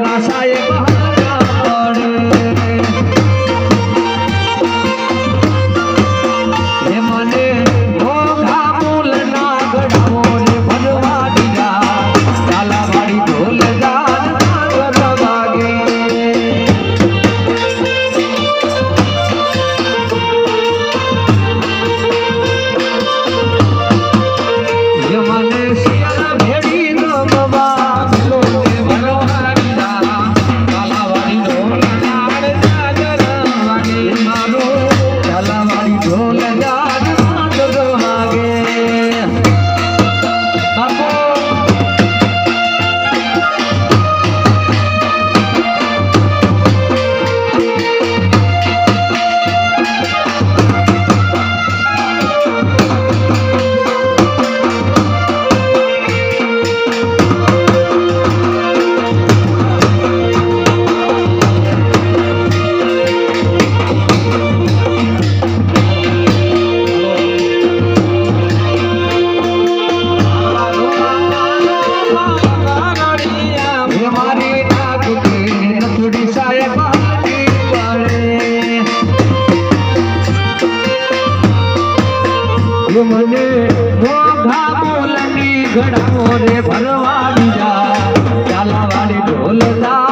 那啥也罢。મને મોઘા બોલની ઘડાઓ ભરવા બીજા ચાલવાની ઢોલતા